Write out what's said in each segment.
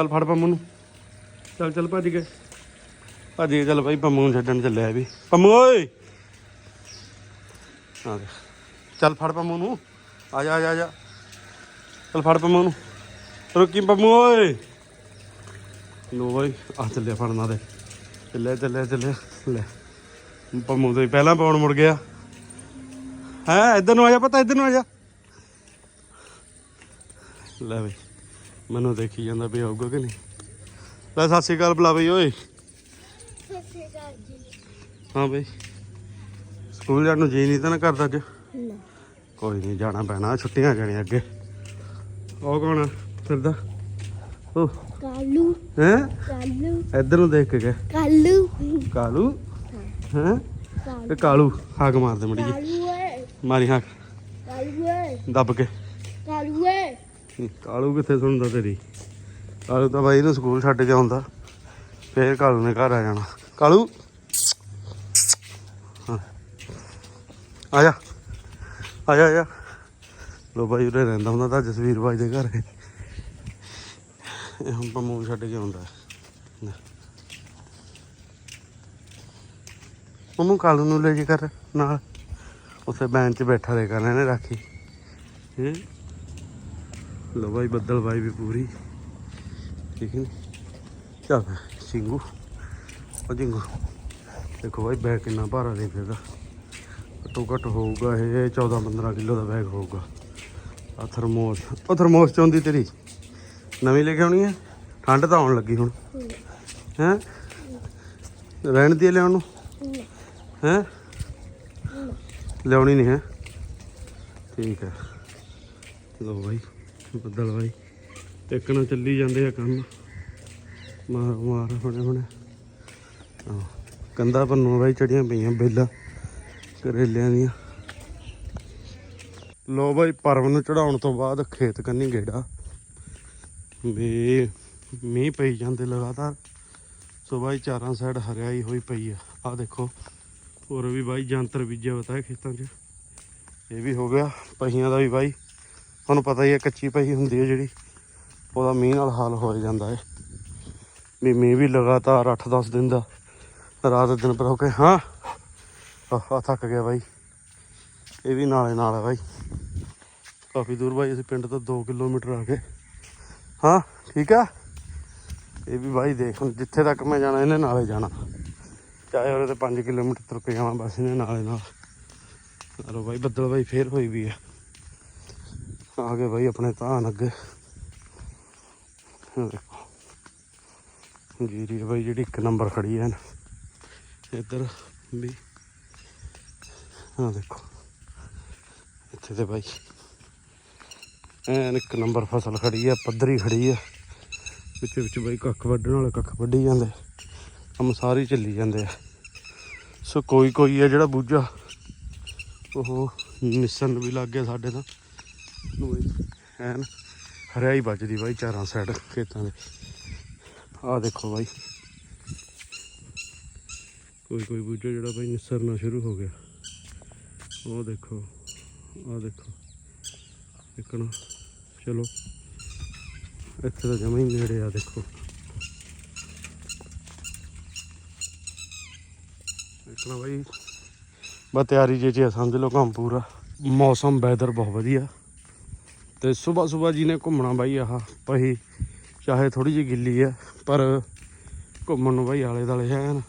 ਚੱਲ ਫੜ ਪੰਮੂ ਨੂੰ। ਚੱਲ ਚੱਲ ਭੱਜ ਗਏ। ਭੱਜ ਗਏ, ਚੱਲ ਭਾਈ ਪੰਮੂ ਨੂੰ ਛੱਡਣ ਚੱਲਿਆ ਵੀ। ਪੰਮੂ, ਓਏ! ਆ ਦੇ ਚੱਲ ਫੜ ਪੰਮੂ ਨੂੰ। ਆ ਜਾ ਆ ਜਾ ਚੱਲ ਫੜ ਪੰਮੂ ਨੂੰ। ਰੁਕੀ ਪੰਮੂ, ਓਏ! ਲੋ ਬਾਈ, ਆ ਚੱਲਿਆ ਫੜਨਾ ਦੇ ਚੱਲੇ ਚੱਲੇ ਚੱਲੇ ਲੈ। ਪੰਮੂ ਤੇ ਪਹਿਲਾਂ ਪਾਉਣ ਮੁੜ ਗਿਆ। ਹੈ, ਇੱਧਰ ਨੂੰ ਆ ਜਾ ਪਤਾ, ਇੱਧਰ ਨੂੰ ਆ ਜਾ। ਲੈ ਬਈ। ਮੈਨੂੰ ਦੇਖੀ ਜਾਂਦਾ ਵੀ ਆਊਗਾ ਕਿ ਨਹੀਂ। ਲੈ ਸਤਿ ਸ਼੍ਰੀ ਅਕਾਲ ਬੁਲਾ ਬਈ ਓਏ। ਹਾਂ ਬਈ। ਸਕੂਲ ਜਾਣ ਨੂੰ ਜੀ ਨਹੀਂ ਤਾਂ ਨਾ ਕਰਦਾ ਅੱਜ। ਕੋਈ ਨਹੀਂ ਜਾਣਾ ਪੈਣਾ ਛੁੱਟੀਆਂ ਜਾਣੀਆਂ ਅੱਗੇ। ਉਹ ਕੌਣ ਆ? ਫਿਰਦਾ। ਉਹ ਕਾਲੂ। ਹੈ? ਕਾਲੂ। ਇੱਧਰ ਨੂੰ ਦੇਖ ਕੇ ਕਾਲੂ। ਕਾਲੂ? ਹੈ। ਤੇ ਕਾਲੂ ਹਾਕ ਮਾਰ ਦੇ ਮੜੀ ਜੀ। ਕਾਲੂ ਏ ਮਾਰੀ ਹਾਕ। ਕਾਲੂ ਦੱਬ ਕੇ। ਕਾਲੂ ਏ ਕਾਲੂ ਕਿੱਥੇ ਸੁਣਦਾ ਤੇਰੀ? ਕਾਲੂ ਤਾਂ ਬਾਈ ਨੂੰ ਸਕੂਲ ਛੱਡ ਕੇ ਆਉਂਦਾ। ਫੇਰ ਕਾਲੂ ਨੇ ਘਰ ਆ ਜਾਣਾ। ਕਾਲੂ? ਆ ਜਾ। ਆ ਜਾ ਆ ਜਾ। ਲੋ ਬਾਈ ਉਰੇ ਰਹਿੰਦਾ ਹੁੰਦਾ ਤਾਂ ਜਸਵੀਰ ਬਾਈ ਦੇ ਘਰ। ਇਹ ਹੁਣ ਪੰਮੂ ਛੱਡ ਕੇ ਆਉਂਦਾ। ਲੈ। ਕਾਲੂ ਨੂੰ ਲੈ ਜੇ ਕਰ ਨਾਲ। ਉੱਥੇ ਬੈਂਚ 'ਚ ਬੈਠਾ ਰਹੇ ਕਰ, ਇਹਨੇ ਰਾਖੀ। ਹੈਂ ਲੋ ਬਾਈ, ਬੱਦਲ ਬਾਈ ਵੀ ਪੂਰੀ। ਠੀਕ ਹੈ ਚੱਲ ਸਿੰਗੂ ਉਹ ਜਿੰਗੂ ਦੇਖੋ ਬਾਈ, ਬੈਗ ਕਿੰਨਾ ਭਾਰਾ ਦੇ ਫਿਰਦਾ ਘੱਟੋ ਘੱਟ ਹੋਊਗਾ ਇਹ 14 15 ਕਿਲੋ ਦਾ ਬੈਗ ਹੋਊਗਾ। ਆ ਥਰਮੋਸ, ਉਹ ਥਰਮੋਸ ਚੋਂਦੀ ਤੇਰੀ। ਨਵੀਂ ਲੈ ਕੇ ਆਉਣੀ ਹੈ? ਠੰਡ ਤਾਂ ਆਉਣ ਲੱਗੀ ਹੁਣ। ਹੈ? ਰਹਿਣ ਦੀ ਲਿਆਉਣ ਨੂੰ? ਹੈ? ਲਿਆਉਣੀ ਨਹੀਂ ਹੈ? ਠੀਕ ਹੈ। ਲੋ ਬਾਈ। ਬੱਦਲ ਬਾਈ ਇੱਕ ਨਾ ਚੱਲੀ ਜਾਂਦੇ ਆ ਕੰਮ। ਮਾਰ ਮਾਰ ਹੁਣੇ ਹੁਣੇ। ਆਹ, ਕੰਧਾਂ ਪੰਨੂ ਬਾਈ ਚੜੀਆਂ ਪਈਆਂ ਬੇਲਾ ਕਰੇਲਿਆਂ ਦੀਆਂ। ਲੋ ਬਾਈ ਪਰਵ ਨੂੰ ਚੜਾਉਣ ਤੋਂ ਬਾਅਦ ਖੇਤ ਕੰਨੀ ਗੇੜਾ। ਵੀ ਮੀਂਹ ਪਈ ਜਾਂਦੇ ਲਗਾਤਾਰ। ਸੋ ਬਾਈ ਚਾਰਾਂ ਸਾਈਡ ਹਰਿਆਈ ਹੋਈ ਪਈ ਆ। ਆ ਦੇਖੋ ਹੋਰ ਵੀ ਬਾਈ ਜੰਤਰ ਬੀਜਿਆ ਹੋਇਆ ਖੇਤਾਂ 'ਚ। ਇਹ ਵੀ ਹੋ ਗਿਆ ਪਹੀਆਂ ਦਾ ਵੀ ਬਾਈ। ਤੁਹਾਨੂੰ ਪਤਾ ਹੀ ਹੈ, ਕੱਚੀ ਪਹੀ ਹੁੰਦੀ ਹੈ ਜਿਹੜੀ। ਉਹਦਾ ਮੀਂਹ ਨਾਲ ਹਾਲ ਹੋ ਜਾਂਦਾ ਹੈ। ਵੀ ਮੀਂਹ ਵੀ ਲਗਾਤਾਰ 8-10 ਦਿਨ ਦਾ, ਰਾਤ ਦਿਨ ਪਰ ਹੋ ਕੇ, ਹਾਂ। ਆ ਥੱਕ ਗਿਆ ਬਾਈ। ਇਹ ਵੀ ਨਾਲੇ ਨਾਲ ਹੈ ਬਾਈ। ਕਾਫੀ ਦੂਰ ਬਾਈ, ਅਸੀਂ ਪਿੰਡ ਤੋਂ 2 ਕਿਲੋਮੀਟਰ ਆ ਕੇ। ਹਾਂ, ਠੀਕ ਆ? ਇਹ ਵੀ ਬਾਈ ਦੇਖ, ਹੁਣ ਜਿੱਥੇ ਤੱਕ ਮੈਂ ਜਾਣਾ, ਇਹਨੇ ਨਾਲੇ ਜਾਣਾ। ਚਾਹੇ ਉਹਦੇ ਤੇ 5 ਕਿਲੋਮੀਟਰ ਤੁਰ ਕੇ ਜਾਵਾਂ ਬਸ ਇਹਨੇ ਨਾਲੇ ਨਾਲ। ਚਲੋ ਬਾਈ, ਬੱਦਲ ਬਾਈ ਫੇਰ ਹੋਈ ਵੀ ਆ। ਆ ਗਏ ਬਾਈ ਆਪਣੇ ਧਾਨ ਅੱਗੇ। ਆਹ ਦੇਖੋ। ਜੀਰੀ ਬਾਈ ਜਿਹੜੀ ਇੱਕ ਨੰਬਰ ਖੜੀ ਹੈ ਨਾ, ਇੱਧਰ ਵੀ। ਆ ਦੇਖੋ। ਇੱਥੇ ਤੇ ਬਾਈ। ਐਨ ਇੱਕ ਨੰਬਰ ਫਸਲ ਖੜੀ ਹੈ, ਪੱਧਰੀ ਖੜੀ ਹੈ। ਵਿੱਚ ਵਿੱਚ ਬਾਈ ਕੱਖ ਵੱਢਣ ਵਾਲੇ ਕੱਖ ਵੱਢੀ ਜਾਂਦੇ। ਕੰਮ ਸਾਰੇ ਚੱਲੀ ਜਾਂਦੇ ਆ। ਸੋ ਕੋਈ ਕੋਈ ਆ ਜਿਹੜਾ ਬੂਝਾ, ਉਹ ਨਿਸਨ ਵੀ ਲੱਗ ਗਿਆ ਸਾਡੇ ਤਾਂ। ਨੂੰ ਐਨ ਹਰਿਆਈ ਵੱਜਦੀ ਬਾਈ ਚਾਰਾਂ ਸਾਈਡ ਖੇਤਾਂ ਦੇ। ਆਹ ਦੇਖੋ ਬਾਈ। ਕੋਈ ਕੋਈ ਬੂਝਾ ਜਿਹੜਾ ਬਾਈ ਨਿਸਰਨਾ ਸ਼ੁਰੂ ਹੋ ਗਿਆ। ਉਹ ਦੇਖੋ, ਆਹ ਦੇਖੋ। ਦੇਖਣਾ, ਚਲੋ। ਇੱਥੇ ਤਾਂ ਜਮਾ ਹੀ ਨੇੜੇ ਆ, ਦੇਖੋ। ਦੇਖਣਾ ਬਾਈ। ਬਸ ਤਿਆਰੀ ਜੇ ਜੇ ਸਮਝ ਲਓ ਕੰਮ ਪੂਰਾ। ਮੌਸਮ ਵੈਦਰ ਬਹੁਤ ਵਧੀਆ। ਤੇ ਸਵੇਰ ਸਵੇਰ ਜੀ ਨੇ ਘੁੰਮਣਾ ਬਾਈ ਆਹ ਪਹੀ ਚਾਹੇ ਥੋੜੀ ਜਿਹੀ ਗਿੱਲੀ ਆ, ਪਰ ਘੁੰਮਣ ਨੂੰ ਬਾਈ ਆਲੇ ਦਾਲੇ ਹੈ ਨਾ।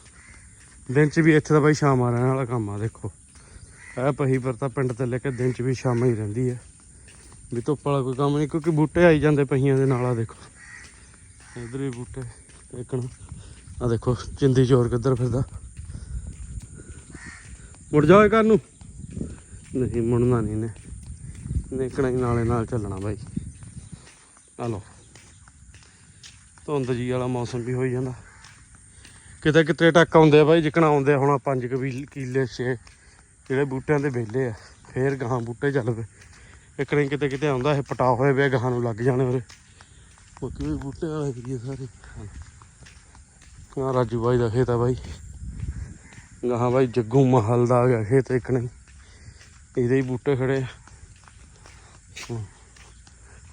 ਦਿਨ ਚ ਵੀ ਇੱਥੇ ਦਾ ਬਾਈ ਸ਼ਾਮ ਆ ਰਹਿਣ ਵਾਲਾ ਕੰਮ ਆ, ਦੇਖੋ। ਇਹ ਪਹੀ ਪਰ ਤਾਂ ਪਿੰਡ ਤੇ ਲੈ ਕੇ ਦਿਨ ਚ ਵੀ ਸ਼ਾਮ ਹੀ ਰਹਿੰਦੀ ਹੈ ਵੀ ਧੁੱਪ ਵਾਲਾ ਕੋਈ ਕੰਮ ਨਹੀਂ, ਕਿਉਂਕਿ ਬੂਟੇ ਆਈ ਜਾਂਦੇ ਪਹੀਆਂ ਦੇ ਨਾਲ ਆ ਦੇਖੋ। ਇਧਰ ਵੀ ਬੂਟੇ, ਦੇਖਣ। ਆ ਦੇਖੋ ਚਿੰਦੀ ਚੋਰ ਕਿੱਧਰ ਫਿਰਦਾ। ਮੁੜ ਜਾਓ ਘਰ ਨੂੰ। ਨਹੀਂ, ਮੁੜਨਾ ਨਹੀਂ ਨੇ ਦੇਖਣਾ ਹੀ ਨਾਲੇ ਨਾਲ ਚੱਲਣਾ ਬਾਈ। ਆ ਲੋ ਧੁੰਦ ਜੀ ਵਾਲਾ ਮੌਸਮ ਵੀ ਹੋਈ ਜਾਂਦਾ। ਕਿਤੇ ਕਿਤੇ ਟੱਕ ਆਉਂਦੇ ਆ ਬਾਈ, ਜਿਕਣਾ ਆਉਂਦੇ ਆ ਹੁਣ 5 ਕਿੱਲੇ 6 ਜਿਹੜੇ ਬੂਟਿਆਂ ਦੇ ਵਿਹਲੇ ਆ, ਫੇਰ ਗਾਹਾਂ ਬੂਟੇ ਚੱਲ ਪਏ। ਇਕਣੇ ਕਿਤੇ ਕਿਤੇ ਆਉਂਦਾ, ਇਹ ਪਟਾ ਹੋਏ ਵੇ, ਗਾਹਾਂ ਨੂੰ ਲੱਗ ਜਾਣੇ ਉਰੇ। ਬਾਕੀ ਵੀ ਬੂਟੇ ਵਾਲੇ ਏਰੀਏ ਸਾਰੇ? ਆ ਰਾਜੂ ਬਾਈ ਦਾ ਖੇਤ ਆ ਬਾਈ। ਗਾਹਾਂ ਬਾਈ ਜੱਗੂ ਮਹਲ ਦਾ ਆ ਗਿਆ ਖੇਤ ਇਕਣੇ ਇਹਦੇ ਹੀ ਬੂਟੇ ਖੜੇ ਆ।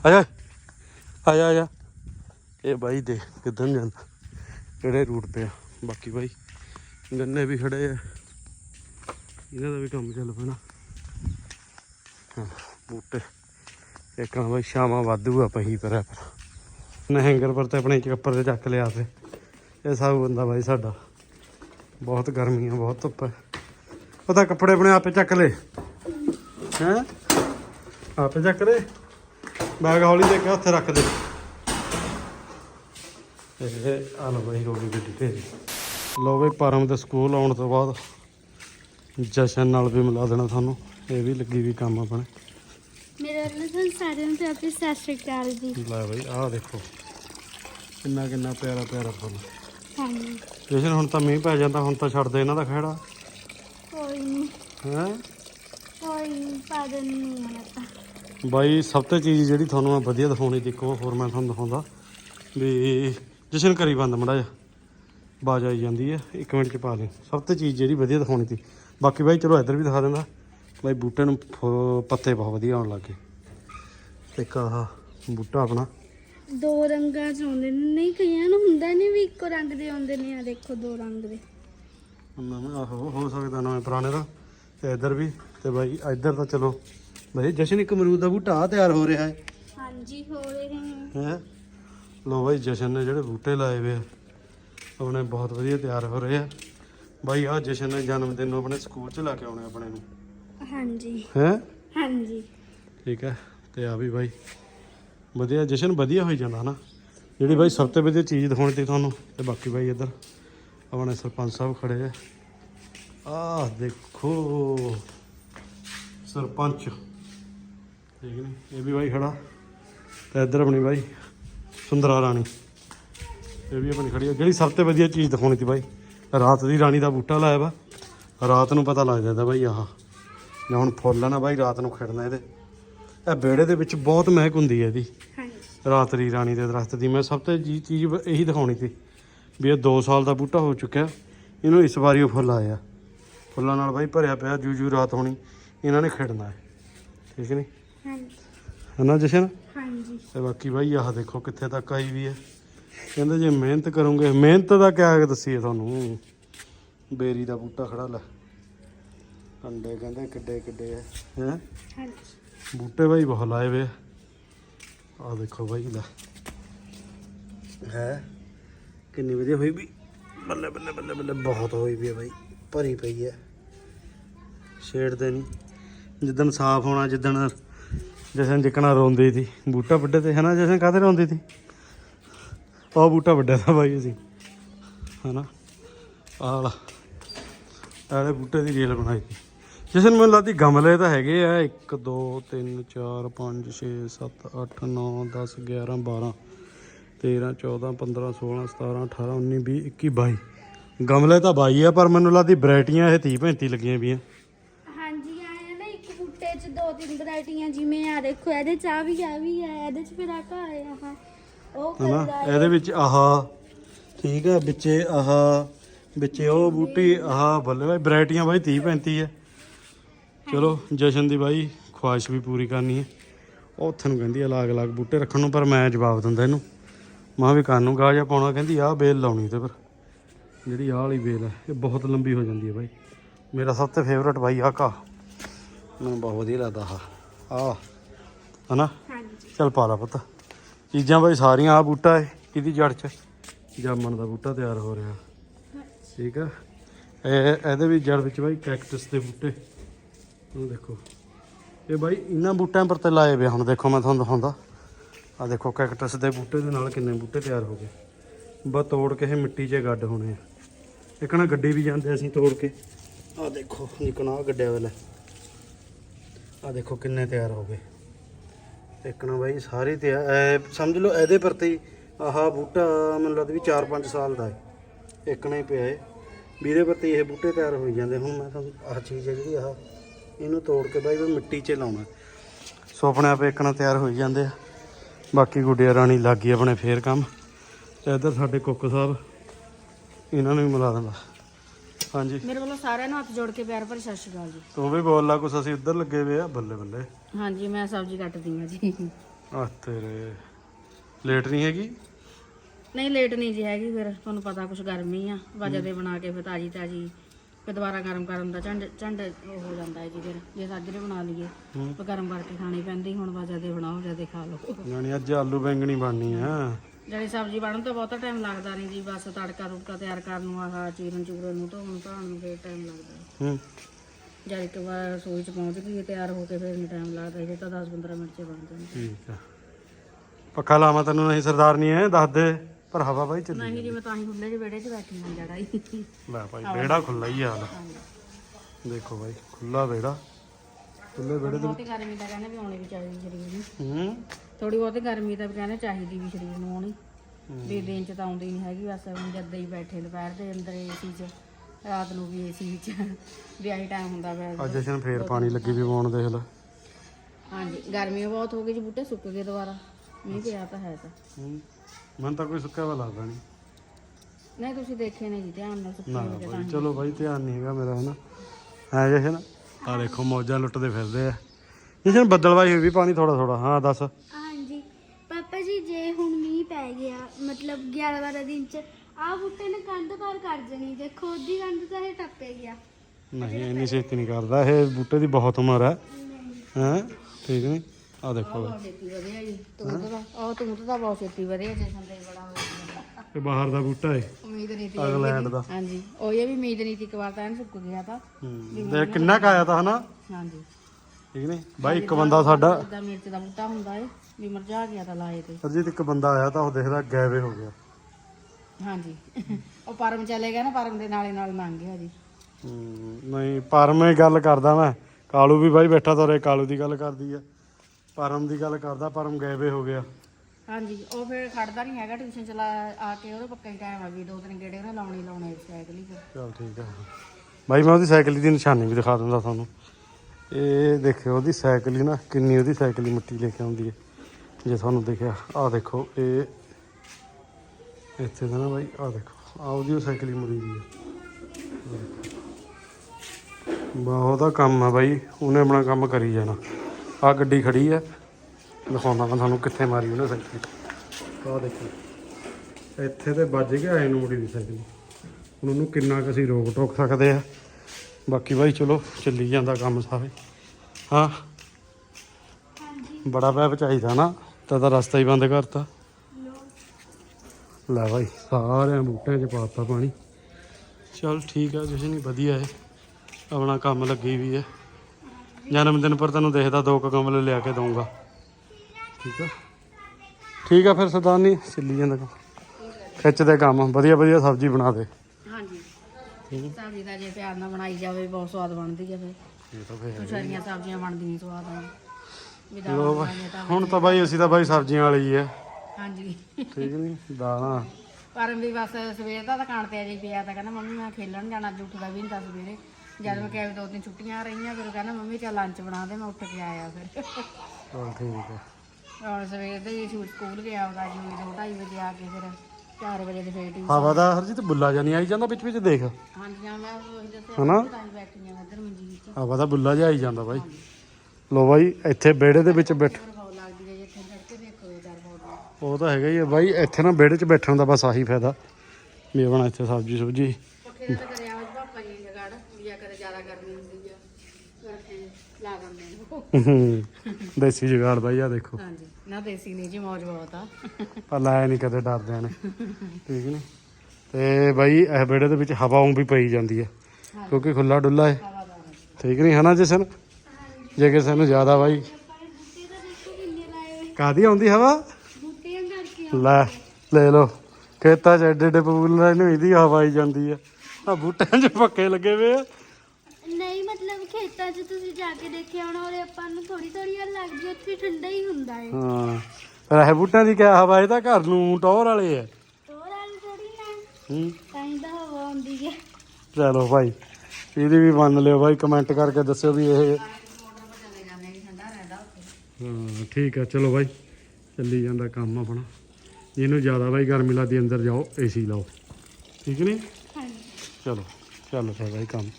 ਆ ਜਾ। ਆ ਇਹ ਬਾਈ ਦੇ ਕਿੱਦਾਂ ਜਾਂਦਾ। ਕਿਹੜੇ ਰੂਟ ਤੇ ਆ। ਬਾਕੀ ਬਾਈ ਗੰਨੇ ਵੀ ਖੜੇ ਆ। ਇਹਨਾਂ ਦਾ ਵੀ ਕੰਮ ਚੱਲ ਪੈਣਾ। ਬੂਟੇ। ਇੱਕ ਨਾ ਬਾਈ ਸ਼ਾਮਾਂ ਵਾਧੂ ਆ ਪਹੀ ਪਰ ਪਰ। ਨਾ ਹੈਂਗਰ ਪਰ ਤੇ ਆਪਣੇ ਚੱਪਰ ਤੇ ਚੱਕ ਲਿਆ ਤੇ। ਇਹ ਸਭ ਬੰਦਾ ਬਾਈ ਸਾਡਾ। ਬਹੁਤ ਗਰਮੀ ਆ, ਬਹੁਤ ਧੁੱਪ ਹੈ ਉਹ ਤਾਂ ਕੱਪੜੇ ਆਪਣੇ ਆਪੇ ਚੱਕ ਲੈ। ਹੈ? ਆਪੇ ਚੱਕ ਲੈ ਬੈਗ ਹੌਲੀ ਦੇ ਕੇ ਉੱਥੇ ਰੱਖ ਦੇ। ਇਹ ਆ ਲੋ ਬਈ ਹੋ ਗਈ ਗੱਡੀ ਤੇ ਲੋ ਬਈ ਪਰਮ ਦੇ ਸਕੂਲ ਆਉਣ ਤੋਂ ਬਾਅਦ ਜਸ਼ਨ ਨਾਲ ਵੀ ਮਿਲਾ ਦੇਣਾ ਤੁਹਾਨੂੰ। ਇਹ ਵੀ ਲੱਗੀ ਵੀ ਕੰਮ ਆਪਣੇ। ਮੇਰੇ ਵੱਲੋਂ ਸਾਰਿਆਂ ਨੂੰ ਪਿਆਰ ਭਰੀ ਸਤਿ ਸ਼੍ਰੀ ਅਕਾਲ ਜੀ। ਲੈ ਬਈ ਆਹ ਦੇਖੋ। ਕਿੰਨਾ ਕਿੰਨਾ ਪਿਆਰਾ ਪਿਆਰਾ ਫੁੱਲ। ਹਾਂਜੀ। ਜਸ਼ਨ ਹੁਣ ਤਾਂ ਮੀਂਹ ਪੈ ਜਾਂਦਾ ਹੁਣ ਤਾਂ ਛੱਡ ਦੇ ਇਹਨਾਂ ਦਾ ਖਹਿੜਾ। ਕੋਈ ਨਹੀਂ ਹੈ? ਕੋਈ ਨਹੀਂ ਪਾਦਨ ਨਹੀਂ ਆਣਾ ਤਾਂ। ਬਾਈ ਸਭ ਤੋਂ ਚੀਜ਼ ਜਿਹੜੀ ਤੁਹਾਨੂੰ ਮੈਂ ਵਧੀਆ ਦਿਖਾਉਣੀ ਦੀ ਕੋ ਹੋਰ ਮੈਂ ਤੁਹਾਨੂੰ ਦਿਖਾਉਂਦਾ ਵੀ ਜਸ਼ਨ ਕਰੀ ਬੰਦ ਮੜਾ ਜਾ ਬਾਜ ਆਈ ਜਾਂਦੀ ਹੈ ਇੱਕ ਮਿੰਟ ਚ ਪਾ ਲੈ ਸਭ ਤੋਂ ਚੀਜ਼ ਜਿਹੜੀ ਵਧੀਆ ਦਿਖਾਉਣੀ ਸੀ। ਬਾਕੀ ਬਾਈ ਚਲੋ ਇੱਧਰ ਵੀ ਦਿਖਾ ਦਿੰਦਾ। ਬਾਈ ਬੂਟੇ ਨੂੰ ਪੱਤੇ ਬਹੁਤ ਵਧੀਆ ਆਉਣ ਲੱਗੇ ਇੱਕ ਆਹ ਬੂਟਾ ਆਪਣਾ। ਦੋ ਰੰਗਾਂ ਚ ਆਉਂਦੇ ਨੇ। ਨਹੀਂ ਕਈਆਂ ਨੂੰ ਹੁੰਦਾ ਨਹੀਂ ਵੀ ਇੱਕੋ ਰੰਗ ਦੇ ਆਉਂਦੇ ਨੇ। ਆ ਦੇਖੋ ਦੋ ਰੰਗ ਦੇ। ਨਵੇਂ ਆਹੋ ਹੋ ਸਕਦਾ ਨਵੇਂ ਪੁਰਾਣੇ ਦਾ। ਤੇ ਇੱਧਰ ਵੀ ਤੇ ਬਾਈ ਇੱਧਰ ਤਾਂ ਚਲੋ ਬਾਈ ਜਸ਼ਨ ਇੱਕ ਅਮਰੂਦ ਦਾ ਬੂਟਾ ਆਹ ਤਿਆਰ ਹੋ ਰਿਹਾ ਹੈ। ਹਾਂਜੀ ਹੋ ਰਹੇ ਨੇ ਹੈ? ਲੋ ਬਾਈ ਜਸ਼ਨ ਨੇ ਜਿਹੜੇ ਬੂਟੇ ਲਾਏ ਵੇ ਆ ਆਪਣੇ ਬਹੁਤ ਵਧੀਆ ਤਿਆਰ ਹੋ ਰਹੇ ਆ। ਬਾਈ ਆ ਜਸ਼ਨ ਨੇ ਜਨਮ ਦਿਨ ਨੂੰ ਆਪਣੇ ਸਕੂਲ ਚ ਲਾ ਕੇ ਆਉਣੇ ਆਪਣੇ ਨੂੰ। ਹਾਂਜੀ। ਹੈ? ਹਾਂਜੀ। ਠੀਕ ਹੈ ਤੇ ਆ ਵੀ ਬਾਈ ਵਧੀਆ ਜਸ਼ਨ ਵਧੀਆ ਹੋਈ ਜਾਂਦਾ ਹਨਾ। ਜਿਹੜੀ ਬਾਈ ਸਭ ਤੋਂ ਵਧੀਆ ਚੀਜ਼ ਦਿਖਾਉਣੀ ਤੀ ਤੁਹਾਨੂੰ ਤੇ ਬਾਕੀ ਬਾਈ ਇੱਧਰ ਆਪਣੇ ਸਰਪੰਚ ਸਾਹਿਬ ਖੜੇ ਆ। ਆਹ ਦੇਖੋ ਸਰਪੰਚ। ਠੀਕ ਨੇ ਇਹ ਵੀ ਬਾਈ ਖੜਾ। ਤੇ ਇੱਧਰ ਆਪਣੀ ਬਾਈ ਸੁੰਦਰਾ ਰਾਣੀ। ਇਹ ਵੀ ਆਪਣੀ ਖੜੀ ਆ ਜਿਹੜੀ ਸਭ ਤੋਂ ਵਧੀਆ ਚੀਜ਼ ਦਿਖਾਉਣੀ ਤੀ ਬਾਈ ਰਾਤ ਦੀ ਰਾਣੀ ਦਾ ਬੂਟਾ ਲਾਇਆ ਵਾ। ਰਾਤ ਨੂੰ ਪਤਾ ਲੱਗ ਜਾਂਦਾ ਬਾਈ ਆਹ। ਜਾਂ ਹੁਣ ਫੁੱਲ ਨਾ ਬਾਈ ਰਾਤ ਨੂੰ ਖਿੜਨਾ ਇਹਦੇ। ਇਹ ਵਿਹੜੇ ਦੇ ਵਿੱਚ ਬਹੁਤ ਮਹਿਕ ਹੁੰਦੀ ਹੈ ਇਹਦੀ। ਹਾਂਜੀ। ਰਾਤਰੀ ਰਾਣੀ ਦੇ ਦਰਖਤ ਦੀ। ਮੈਂ ਸਭ ਤੋਂ ਜੀ ਚੀਜ਼ ਇਹੀ ਦਿਖਾਉਣੀ ਸੀ ਵੀ ਇਹ 2 ਸਾਲ ਦਾ ਬੂਟਾ ਹੋ ਚੁੱਕਿਆ। ਇਹਨੂੰ ਇਸ ਵਾਰੀ ਉਹ ਫੁੱਲ ਆਇਆ। ਫੁੱਲਾਂ ਨਾਲ ਬਾਈ ਭਰਿਆ ਪਿਆ ਜੂ ਜੂ ਰਾਤ ਹੋਣੀ। ਇਹਨਾਂ ਨੇ ਖਿੜਨਾ ਹੈ। ਠੀਕ ਨਹੀਂ ਹਾਂਜੀ। ਹਨਾ ਜਸ਼ਨ? ਹਾਂਜੀ। ਤੇ ਬਾਕੀ ਬਾਈ ਆਹ ਦੇਖੋ ਕਿੱਥੇ ਤੱਕ ਆਈ ਵੀ ਹੈ। ਕਹਿੰਦੇ ਜੇ ਮਿਹਨਤ ਕਰੋਗੇ ਮਿਹਨਤ ਦਾ ਕਿਆ ਦੱਸੀਏ ਤੁਹਾਨੂੰ? ਬੇਰੀ ਦਾ ਬੂਟਾ ਖੜਾ ਲੈ। ਕੰਡੇ ਕਹਿੰਦੇ ਕਿੱਡੇ ਕਿੱਡੇ ਹੈ ਹੈ? ਹਾਂਜੀ। ਬੂਟੇ ਬਾਈ ਬਹੁਤ ਲਾਏ ਵੇ ਆ। ਦੇਖੋ ਬਾਈ ਲੈ। ਹੈ? ਕਿੰਨੀ ਵਧੀਆ ਹੋਈ ਵੀ। ਬੱਲੇ ਬੱਲੇ ਬੱਲੇ ਬੱਲੇ ਬਹੁਤ ਹੋਈ ਵੀ ਹੈ ਬਾਈ। ਭਰੀ ਪਈ ਹੈ ਛੇੜਦੇ ਨਹੀਂ ਜਿੱਦਣ ਸਾਫ਼ ਹੋਣਾ ਜਿੱਦਣ ਜਸ਼ਨ ਜਿੱਕਣਾ ਰੋਂਦੀ ਸੀ। ਬੂਟਾ ਵੱਡੇ ਤੇ, ਹਨਾ ਜਸ਼ਨ ਕਾਹਦੇ ਰੋਂਦੀ ਸੀ? ਉਹ ਬੂਟਾ ਵੱਡਾ ਤਾਂ ਬਾਈ ਅਸੀਂ। ਹਨਾ? ਆਹ ਵਾਲਾ ਆਲੇ ਬੂਟੇ ਦੀ ਰੇਲ ਬਣਾਈ ਸੀ। ਜਸ਼ਨ ਮੈਨੂੰ ਲੱਗਦੀ ਗਮਲੇ ਤਾਂ ਹੈਗੇ ਆ। 1 2 3 4 5 6 7 8 9 10 11 12 13 14 15 16 17 18 19 20 21 22 ਗਮਲੇ ਤਾਂ 22 ਆ, ਪਰ ਮੈਨੂੰ ਲੱਗਦੀ ਵੈਰਾਈਟੀਆਂ ਇਹ 30 35 ਲੱਗੀਆਂ ਵੀਆਂ ਬੂਟੇ 'ਚ ਦੋ ਤਿੰਨ ਵੈਰਾਈਟੀਆਂ ਜਿਵੇਂ ਆ ਦੇਖੋ ਇਹਦੇ 'ਚ ਆ ਵੀ ਆ ਵੀ ਆ ਇਹਦੇ 'ਚ ਫਿਰ ਆ ਘਰ ਆ ਆਹ ਉਹ ਹਨਾ? ਕਰਦਾ ਇਹਦੇ ਵਿੱਚ ਆਹ ਠੀਕ ਆ ਵਿੱਚੇ ਆਹ ਵਿੱਚੇ ਉਹ ਬੂਟੀ ਆਹ ਬੱਲੇ ਬਾਈ ਵੈਰਾਈਟੀਆਂ ਬਾਈ 30 35 ਆ। ਚਲੋ ਜਸ਼ਨ ਦੀ ਬਾਈ ਖੁਆਇਸ਼ ਵੀ ਪੂਰੀ ਕਰਨੀ ਹੈ ਉਹ ਉੱਥੇ ਨੂੰ ਕਹਿੰਦੀ ਅਲੱਗ ਅਲੱਗ ਬੂਟੇ ਰੱਖਣ ਨੂੰ ਪਰ ਮੈਂ ਜਵਾਬ ਦਿੰਦਾ ਇਹਨੂੰ। ਮਾਂ ਵੀ ਕੰਨ ਨੂੰ ਗਾਹ ਜਿਹਾ ਪਾਉਣਾ ਕਹਿੰਦੀ ਆਹ ਬੇਲ ਲਾਉਣੀ ਤੇ ਪਰ ਜਿਹੜੀ ਆਹ ਵਾਲੀ ਬੇਲ ਹੈ ਇਹ ਬਹੁਤ ਲੰਬੀ ਹੋ ਜਾਂਦੀ ਹੈ ਬਾਈ। ਮੇਰਾ ਸਭ ਤੋਂ ਫੇਵਰਟ ਬਾਈ ਆਹ ਕਾ ਮੈਨੂੰ ਬਹੁਤ ਵਧੀਆ ਲੱਗਦਾ ਆਹ। ਆਹ, ਹਨਾ? ਹਾਂਜੀ ਚੱਲ ਪਾ ਲਾ ਪੁੱਤ। ਚੀਜ਼ਾਂ ਬਾਈ ਸਾਰੀਆਂ ਆ ਬੂਟਾ ਹੈ ਇਹਦੀ ਜੜ 'ਚ? ਜਾਮਣ ਦਾ ਬੂਟਾ ਤਿਆਰ ਹੋ ਰਿਹਾ। ਠੀਕ ਆ? ਇਹ ਇਹਦੇ ਵੀ ਜੜ ਵਿੱਚ ਬਾਈ ਕੈਕਟਸ ਦੇ ਬੂਟੇ। ਉਹ ਦੇਖੋ। ਇਹ ਬਾਈ ਇਹਨਾਂ ਬੂਟਿਆਂ ਪਰ ਤੇ ਲਾਏ ਵੇ ਹੁਣ ਦੇਖੋ ਮੈਂ ਤੁਹਾਨੂੰ ਦਿਖਾਉਂਦਾ। ਆ ਦੇਖੋ ਕੈਕਟਸ ਦੇ ਬੂਟੇ ਦੇ ਨਾਲ ਕਿੰਨੇ ਬੂਟੇ ਤਿਆਰ ਹੋ ਗਏ। ਬਸ ਤੋੜ ਕੇ ਇਹ ਮਿੱਟੀ 'ਚ ਗੱਡ ਹੋਣੇ ਆ। ਇੱਕ ਨਾ ਗੱਡੀ ਵੀ ਜਾਂਦੇ ਅਸੀਂ ਤੋੜ ਕੇ। ਆ ਦੇਖੋ ਨਿਕਣਾ ਆਹ ਗੱਡਿਆ ਵਾਲਾ। ਆ ਦੇਖੋ ਕਿੰਨੇ ਤਿਆਰ ਹੋ ਗਏ। ਇੱਕ ਨਾ ਬਾਈ, ਸਾਰੇ ਤੇ ਸਮਝ ਲਓ ਇਹਦੇ ਪ੍ਰਤੀ ਆਹ ਬੂਟਾ ਮੈਨੂੰ ਲੱਗਦਾ ਵੀ 4-5 ਸਾਲ ਦਾ ਹੈ। ਇੱਕ ਨਾ ਹੀ ਪਿਆ ਹੈ ਵੀ ਇਹਦੇ ਪ੍ਰਤੀ ਇਹ ਬੂਟੇ ਤਿਆਰ ਹੋਈ ਜਾਂਦੇ। ਹੁਣ ਮੈਂ ਤੁਹਾਨੂੰ ਆਹ ਚੀਜ਼ ਹੈ ਜਿਹੜੀ ਆਹ, ਇਹਨੂੰ ਤੋੜ ਕੇ ਬਾਈ ਮੈਂ ਮਿੱਟੀ 'ਚ ਲਾਉਣਾ। ਸੋ ਆਪਣੇ ਆਪ ਇੱਕ ਨਾ ਤਿਆਰ ਹੋਈ ਜਾਂਦੇ ਆ। ਬਾਕੀ ਗੁੱਡਿਆ ਰਾਣੀ ਲੱਗ ਗਈ ਆਪਣੇ ਫੇਰ ਕੰਮ। ਤੇ ਇੱਧਰ ਸਾਡੇ ਕੁੱਕ ਸਾਹਿਬ, ਇਹਨਾਂ ਨੂੰ ਵੀ ਮਿਲਾ ਦਿੰਦਾ। ਹਾਂਜੀ। ਮੇਰੇ ਵੱਲੋਂ ਸਾਰਿਆਂ ਨੂੰ ਹੱਥ ਜੋੜ ਕੇ ਪਿਆਰ ਭਰੀ ਸਤਿ ਸ਼੍ਰੀ ਅਕਾਲ ਜੀ। ਤੂੰ ਵੀ ਬੋਲ ਲਾ ਕੁਛ ਅਸੀਂ ਉੱਧਰ ਲੱਗੇ ਵੇ ਆ ਬੱਲੇ ਬੱਲੇ। ਹਾਂਜੀ ਮੈਂ ਸਬਜ਼ੀ ਕੱਟਦੀ ਹਾਂ ਜੀ। ਆ ਤੇਰੇ। ਲੇਟ ਨਹੀਂ ਹੈਗੀ? ਨਹੀਂ ਲੇਟ ਨਹੀਂ ਜੀ ਹੈਗੀ ਫਿਰ ਤੁਹਾਨੂੰ ਪਤਾ ਕੁਛ ਗਰਮੀ ਆ। ਵਜਾ ਦੇ ਬਣਾ ਕੇ ਫਿਰ ਤਾਜੀ ਤਾਜੀ ਫਿਰ ਦੁਬਾਰਾ ਗਰਮ ਕਰਨ ਦਾ ਝੰਡ ਝੰਡ ਉਹ ਹੋ ਜਾਂਦਾ ਹੈ ਜੀ ਫਿਰ। ਜੇ ਸਾਜਰੇ ਬਣਾ ਲਈਏ ਹੂੰ। ਫਿਰ ਗਰਮ ਕਰਕੇ ਖਾਣੀ ਪੈਂਦੀ ਹੁਣ ਵਜਾ ਦੇ ਬਣਾਓ ਜਦੇ ਖਾ ਲਓ। ਜਾਣੀ ਅੱਜ ਆਲੂ ਬੈਂਗਣੀ ਬਣਨੀ ਆ। ਜਿਹੜੀ ਸਬਜ਼ੀ ਬਣਨ ਤੋਂ ਬਹੁਤਾ ਟਾਈਮ ਲੱਗਦਾ ਨਹੀਂ ਜੀ ਬਸ ਤੜਕਾ ਤੁੜਕਾ ਤਿਆਰ ਕਰਨ ਨੂੰ ਆਹ ਚੀਰਨ ਚੂਰਨ ਨੂੰ ਧੋਣ ਧਾਣ ਨੂੰ ਫਿਰ ਟਾਈਮ ਲੱਗਦਾ। ਹੂੰ। ਜਦ ਇੱਕ ਵਾਰ ਰਸੋਈ ਚ ਪਹੁੰਚ ਗਈ ਤਿਆਰ ਹੋ ਕੇ ਫਿਰ ਨਹੀਂ ਟਾਈਮ ਲੱਗਦਾ ਇਹ ਤਾਂ 10 15 ਮਿੰਟ ਚ ਬਣ ਜਾਂਦਾ। ਠੀਕ ਆ। ਪੱਖਾ ਲਾਵਾਂ ਤੈਨੂੰ ਨਹੀਂ ਸਰਦਾਰ ਨਹੀਂ ਐ ਦੱਸ ਦੇ ਪਰ ਹਵਾ ਬਾਈ ਚੱਲੀ ਨਹੀਂ ਜੀ ਮੈਂ ਤਾਂ ਹੀ ਖੁੱਲੇ ਜਿਹੇ ਵਿਹੜੇ 'ਚ ਬੈਠੀ ਹਾਂ ਜੜਾ ਹੀ। ਲੈ ਭਾਈ ਵਿਹੜਾ ਖੁੱਲਾ ਹੀ ਆ। ਦੇਖੋ ਭਾਈ ਖੁੱਲਾ ਵਿਹੜਾ। ਖੁੱਲੇ ਵਿਹੜੇ ਦੇ ਬਹੁਤੀ ਗਰਮੀ ਤਾਂ ਕਹਿੰਦੇ ਵੀ ਆਉਣੀ ਵੀ ਚਾਹੀਦੀ ਸਰੀਰ ਨੂੰ ਹੂੰ। ਥੋੜੀ ਬਹੁਤੀ ਗਰਮੀ ਤਾਂ ਵੀ ਕਹਿੰਦੇ ਚਾਹੀਦੀ ਵੀ ਸਰੀਰ ਨੂੰ ਆਉਣੀ ਵੀ ਦਿਨ ਚ ਤਾਂ ਆਉਂਦੀ ਨਹੀਂ ਹੈਗੀ ਬਸ ਹੁਣ ਜਦ ਹੀ ਬੈਠੇ ਦੁਪਹਿਰ ਦੇ ਅੰਦਰ ਏਸੀ 'ਚ ਰਾਤ ਨੂੰ ਵੀ ਏਸੀ ਵਿੱਚ ਵੀ ਆਹੀ ਟਾਈਮ ਹੁੰਦਾ ਪਿਆ। ਅੱਜ ਜਸ਼ਨ ਫੇਰ ਪਾਣੀ ਲੱਗੀ ਵੀ ਪਾਉਣ ਦੇਖ ਲੈ। ਹਾਂਜੀ ਗਰਮੀ ਬਹੁਤ ਹੋ ਗਈ ਜੀ ਬੂਟੇ ਸੁੱਕ ਗਏ ਦੁਬਾਰਾ। ਮੀਂਹ ਪਿਆ ਤਾਂ ਹੈ ਤਾਂ। ਹੂੰ ਮੈਨੂੰ ਤਾਂ ਕੋਈ ਸੁੱਕਿਆ ਵਾ ਲੱਗਦਾ ਨਹੀਂ ਨਹੀਂ ਤੁਸੀਂ ਦੇਖੇ ਨੇ ਜੀ ਧਿਆਨ ਨਾਲ ਸੁੱਕੇ ਨਾ ਹੋਏ ਤਾਂ ਚਲੋ ਭਾਈ ਧਿਆਨ ਨਹੀਂ ਹੈਗਾ ਮੇਰਾ ਹਨਾ। ਹੈ ਜਸ਼ਨ ਆ ਦੇਖੋ ਮੌਜਾਂ ਲੁੱਟਦੇ ਫਿਰਦੇ ਆ। ਜਸ਼ਨ ਬੱਦਲਵਾਈ ਹੋਈ ਵੀ ਪਾਣੀ ਥੋੜਾ ਥੋੜਾ ਹਾਂ ਦੱਸ। ਜੀ ਹੁਣ ਮੀਂਹ ਪੈ ਗਿਆ ਮਤਲਬ 11 12 ਦਿਨ ਚ ਆਹ ਬੂਟੇ ਨੇ ਕੰਧ ਪਾਰ ਕਰ ਜਣੀ ਦੇਖੋ ਉਹਦੀ ਕੰਧ ਤਾਂ ਇਹ ਟੱਪੇ ਗਿਆ। ਨਹੀਂ ਇੰਨੀ ਛੇਤੀ ਨਹੀਂ ਕਰਦਾ ਇਹ ਬੂਟੇ ਦੀ ਬਹੁਤ ਉਮਰ ਹੈ। ਹੈ ਠੀਕ ਨਹੀਂ? ਆ ਦੇਖੋ ਬਹੁਤ ਛੇਤੀ ਵਧਿਆ ਜੀ। ਤੂੰ ਤਾਂ ਉਹ ਤੂੰ ਤਾਂ ਬਹੁਤ ਛੇਤੀ ਵਧਿਆ ਜੇ। ਸੰਦੇ ਬੜਾ ਹੋ ਗਿਆ ਇਹ ਬਾਹਰ ਦਾ ਬੂਟਾ ਹੈ ਉਮੀਦ ਨਹੀਂ ਸੀ ਇੰਗਲੈਂਡ ਦਾ। ਹਾਂਜੀ ਉਹ ਇਹ ਵੀ ਉਮੀਦ ਨਹੀਂ ਸੀ ਇੱਕ ਵਾਰ ਤਾਂ ਐਨ ਸੁੱਕ ਗਿਆ ਤਾਂ। ਦੇਖ ਕਿੰਨਾ ਕਾਇਆ ਤਾਂ ਹਨਾ। ਹਾਂਜੀ। ਠੀਕ ਨਹੀਂ? ਬਾਈ ਇੱਕ ਬੰਦਾ ਸਾਡਾ ਮਿਰਚ ਦਾ ਬੂਟਾ ਹੁੰਦਾ ਏ। ਵੀ ਮਰਜਾ ਗਿਆ ਤਾਂ ਲਾਏ ਤੇ। ਅਰਜੀਤ ਇੱਕ ਬੰਦਾ ਆਇਆ ਤਾਂ ਉਹ ਦੇਖਦਾ ਗਾਇਬੇ ਹੋ ਗਿਆ। ਹਾਂਜੀ। ਉਹ ਪਰਮ ਚਲੇ ਗਿਆ ਨਾ ਪਰਮ ਦੇ ਨਾਲੇ ਨਾਲ ਲੰਘ ਗਿਆ ਜੀ। ਹੂੰ, ਨਹੀਂ ਪਰਮ ਹੀ ਗੱਲ ਕਰਦਾ ਮੈਂ। ਕਾਲੂ ਵੀ ਬਾਈ ਬੈਠਾ ਤੋਰੇ ਕਾਲੂ ਦੀ ਗੱਲ ਕਰਦੀ ਆ। ਪਰਮ ਦੀ ਗੱਲ ਕਰਦਾ ਪਰਮ ਗਾਇਬੇ ਹੋ ਗਿਆ। ਹਾਂਜੀ ਉਹ ਫਿਰ ਖੜਦਾ ਨਹੀਂ ਹੈਗਾ ਟਿਊਸ਼ਨ ਚਲਾ ਆ ਕੇ ਉਹਦਾ ਪੱਕਾ ਹੀ ਟਾਈਮ ਆ ਵੀ ਦੋ ਤਿੰਨ ਗੇੜੇ ਉਹਨੇ ਲਾਉਣੇ ਹੀ ਲਾਉਣੇ ਸਾਈਕਲ ਹੀ ਫਿਰ। ਚਲ ਠੀਕ ਆ। ਬਾਈ ਮੈਂ ਉਹਦੀ ਸਾਈਕਲ ਦੀ ਨਿਸ਼ਾਨੀ ਵੀ ਦਿਖਾ ਦਿੰਦਾ ਤੁਹਾਨੂੰ। ਇਹ ਦੇਖਿਓ ਉਹਦੀ ਸਾਈਕਲ ਹੀ ਨਾ ਕਿੰਨੀ ਉਹਦੀ ਸਾਈਕਲ ਹੀ ਮਿੱਟੀ ਲੈ ਕੇ ਆਉਂਦੀ ਹੈ। ਜੇ ਤੁਹਾਨੂੰ ਦਿਖਿਆ ਆਹ ਦੇਖੋ ਇਹ ਇੱਥੇ ਦਾ ਨਾ ਬਾਈ ਆਹ ਦੇਖੋ ਆਹ ਉਹਦੀ ਉਹ ਸਾਈਕਲ ਹੀ ਮੁੜੀ ਦੀ ਹੈ ਬਹੁਤ ਦਾ ਕੰਮ ਆ ਬਾਈ ਉਹਨੇ ਆਪਣਾ ਕੰਮ ਕਰੀ ਜਾਣਾ। ਆਹ ਗੱਡੀ ਖੜੀ ਹੈ ਦਿਖਾਉਂਦਾ ਮੈਂ ਤੁਹਾਨੂੰ ਕਿੱਥੇ ਮਾਰੀ ਉਹਨੇ ਸਾਈਕਲ। ਆਹ ਦੇਖੋ ਇੱਥੇ ਤੇ ਵੱਜ ਗਿਆ ਐ ਨੂੰ ਮੁੜੀ ਦੀ ਸਾਈਕਲ। ਹੁਣ ਉਹਨੂੰ ਕਿੰਨਾ ਕੁ ਅਸੀਂ ਰੋਕ ਟੋਕ ਸਕਦੇ ਆ। ਬਾਕੀ ਬਾਈ ਚਲੋ ਚੱਲੀ ਜਾਂਦਾ ਕੰਮ ਸਾਰੇ। ਹਾਂ? ਬੜਾ ਪੈਪ ਚਾਹੀਦਾ ਨਾ। ਤਾਂ ਤਾਂ ਰਸਤਾ ਹੀ ਬੰਦ ਕਰਤਾ। ਲੈ ਬਾਈ ਸਾਰਿਆਂ ਬੂਟਿਆਂ 'ਚ ਪਾਤਾ ਪਾਣੀ। ਚਲ ਠੀਕ ਆ ਕੁਛ ਨਹੀਂ ਵਧੀਆ ਹੈ ਆਪਣਾ ਕੰਮ ਲੱਗੀ ਵੀ ਹੈ ਜਨਮ ਦਿਨ ਪਰ ਤੈਨੂੰ ਦੇਖਦਾ ਦੋ ਕੁ ਗਮਲੇ ਲਿਆ ਕੇ ਦਊਂਗਾ। ਠੀਕ ਆ? ਠੀਕ ਆ ਫਿਰ ਸਰਦਾਰਨੀ ਚੱਲੀ ਜਾਂਦਾ ਕੰਮ। ਖਿੱਚਦੇ ਕੰਮ ਵਧੀਆ ਵਧੀਆ ਸਬਜ਼ੀ ਬਣਾ ਦੇ। ਹਾਂਜੀ। ਸਬਜ਼ੀ ਦਾ ਜੇ ਪਿਆਰ ਨਾਲ ਬਣਾਈ ਜਾਵੇ ਬਹੁਤ ਸਵਾਦ ਬਣਦੀ ਹੈ ਫਿਰ। ਇਹ ਤਾਂ ਫਿਰ ਸਾਰੀਆਂ ਸਬਜ਼ੀਆਂ ਬਣਦੀਆਂ ਸਵਾਦ ਆ ਲੋ ਬਾਈ ਹੁਣ ਤਾਂ ਬਾਈ ਅਸੀਂ ਤਾਂ ਬਾਈ ਸਬਜ਼ੀਆਂ ਵਾਲੇ ਹੀ ਆ। ਹਾਂਜੀ। ਠੀਕ ਨਹੀਂ ਦਾਲਾਂ। ਪਰ ਵੀ ਬਸ ਸਵੇਰ ਦਾ ਦੁਕਾਨ ਤੇ ਅਜੇ ਪਿਆ ਤਾਂ ਕਹਿੰਦਾ ਮੰਮੀ ਮੈਂ ਖੇਲਣ ਜਾਣਾ ਅੱਜ ਉੱਠਦਾ ਵੀ ਨਹੀਂ ਤਾਂ ਸਵੇਰੇ। ਜਦ ਮੈਂ ਕਿਹਾ ਵੀ ਦੋ ਤਿੰਨ ਛੁੱਟੀਆਂ ਰਹੀਆਂ ਫਿਰ ਕਹਿੰਦਾ ਮੰਮੀ ਚੱਲ ਲੰਚ ਬਣਾ ਦੇ ਮੈਂ ਉੱਠ ਕੇ ਆਇਆ ਫਿਰ। ਚਲ ਠੀਕ ਆ। ਔਰ ਸਵੇਰ ਦੇ ਹੀ ਸਕੂਲ ਗਿਆ ਉਹਦਾ ਜੀ 2:30 ਵਜੇ ਆ ਕੇ ਫਿਰ 4 ਵਜੇ ਦੇ ਟਿਊਸ਼ਨ ਹਵਾ ਦਾ ਹਰਜੀਤ ਬੁੱਲਾ ਜਾਂ ਨਹੀਂ ਆਈ ਜਾਂਦਾ ਵਿੱਚ ਵਿੱਚ ਦੇਖ। ਹਾਂਜੀ ਹਾਂ ਮੈਂ ਉਹੀ ਹਨਾ? ਹੀ ਬੈਠੀ ਹਾਂ ਇੱਧਰ ਮੰਜੀ ਵਿੱਚ। ਹਵਾ ਦਾ ਬੁੱਲਾ ਜਿਹਾ ਆਈ ਜਾਂਦਾ ਬਾਈ। ਲੋ ਬਾਈ, ਇੱਥੇ ਵਿਹੜੇ ਦੇ ਵਿੱਚ ਬੈਠ ਲੱਗਦੀ ਹੈ ਜੇ ਇੱਥੇ ਚੜ ਕੇ ਦੇਖੋ ਇਹ ਉਹ ਤਾਂ ਹੈਗਾ ਹੀ ਆ ਬਾਈ, ਇੱਥੇ ਨਾ ਵਿਹੜੇ 'ਚ ਬੈਠਣ ਦਾ ਬਸ ਆਹੀ ਫਾਇਦਾ। ਵੀ ਆਪਣਾ ਇੱਥੇ ਸਬਜ਼ੀ ਸੁਬਜੀ। ਪੱਖੇ ਦਾ ਤਾਂ ਕਰਿਆ ਹੋਇਆ ਪਾਪਾ ਜੀ ਨੇ ਵੀ ਜਾਂ ਕਦੇ ਜ਼ਿਆਦਾ ਗਰਮੀ ਹੁੰਦੀ ਆ ਕਰਕੇ ਲਾ ਦਿੰਦੇ ਨੇ ਉਹ। ਦੇਸੀ ਜੁਗਾੜ ਬਾਈ, ਆ ਦੇਖੋ। ਹਾਂਜੀ ਨਾ ਦੇਸੀ ਨਹੀਂ ਜੀ ਮੌਜ ਬਹੁਤ ਆ ਪਰ ਲਾਇਆ ਨਹੀਂ ਕਦੇ, ਡਰਦਿਆਂ ਨੇ। ਠੀਕ ਨੀ? ਤੇ ਬਾਈ, ਇਹ ਵਿਹੜੇ ਦੇ ਵਿੱਚ ਹਵਾ ਉਂ ਵੀ ਪਈ ਜਾਂਦੀ ਹੈ ਕਿਉਂਕਿ ਖੁੱਲਾ ਡੁੱਲਾ ਹੈ ਠੀਕ ਨਹੀਂ ਹਨਾ ਜਸਨ? ਜੇ ਕਿਸੇ ਨੂੰ ਜ਼ਿਆਦਾ ਬਾਈ। ਕਾਦੀ ਆਉਂਦੀ ਹਵਾ? ਬੂਟਿਆਂ ਕਰਕੇ ਲੈ ਲੈ ਲੋ ਖੇਤਾਂ 'ਚ ਐਡੇ ਐਡੇ ਪਪੂਲਰਾਂ ਨੂੰ ਇਹਦੀ ਹਵਾ ਆਈ ਜਾਂਦੀ ਆ। ਆ ਬੂਟਿਆਂ 'ਚ ਪੱਕੇ ਲੱਗੇ ਵੇ ਆ। ਨਹੀਂ ਮਤਲਬ ਖੇਤਾਂ 'ਚ ਤੁਸੀਂ ਜਾ ਕੇ ਦੇਖਿਆ ਹੋਣਾ ਔਰ ਆਪਾਂ ਨੂੰ ਥੋੜੀ ਥੋੜੀ ਹਲ ਲੱਗਦੀ ਉੱਥੇ ਠੰਡਾ ਹੀ ਹੁੰਦਾ ਹੈ ਹਾਂ। ਪਰ ਇਹ ਬੂਟਿਆਂ ਦੀ ਕਿਆ ਹਵਾ ਇਹ ਤਾਂ ਘਰ ਨੂੰ ਟੌਰ ਵਾਲੇ ਆ। ਤੋਰ ਵਾਲੀ ਥੋੜੀ ਨਾ ਹੂੰ। ਤਾਂ ਹੀ ਤਾਂ ਹਵਾ ਆਉਂਦੀ ਹੈ ਚਲੋ ਭਾਈ ਇਹਦੀ ਵੀ ਮੰਨ ਲਿਓ ਭਾਈ ਕਮੈਂਟ ਕਰਕੇ ਦੱਸਿਓ ਵੀ ਇਹ ਮੋਟਰ ਪਰ ਚਲੇ ਜਾਂਦੇ ਜੀ ਠੰਡਾ ਰਹਿੰਦਾ ਉੱਥੇ ਹਾਂ ਠੀਕ ਆ ਚਲੋ ਭਾਈ ਚੱਲੀ ਜਾਂਦਾ ਕੰਮ ਆਪਣਾ। ਜਿਹਨੂੰ ਜ਼ਿਆਦਾ ਭਾਈ ਗਰਮੀ ਲੱਗਦੀ ਅੰਦਰ ਜਾਓ ਏਸੀ ਲਾਓ। ਠੀਕ ਨਹੀਂ? ਹਾਂਜੀ। ਚਲੋ ਚੱਲ ਫਿਰ ਭਾਈ ਕੰਮ।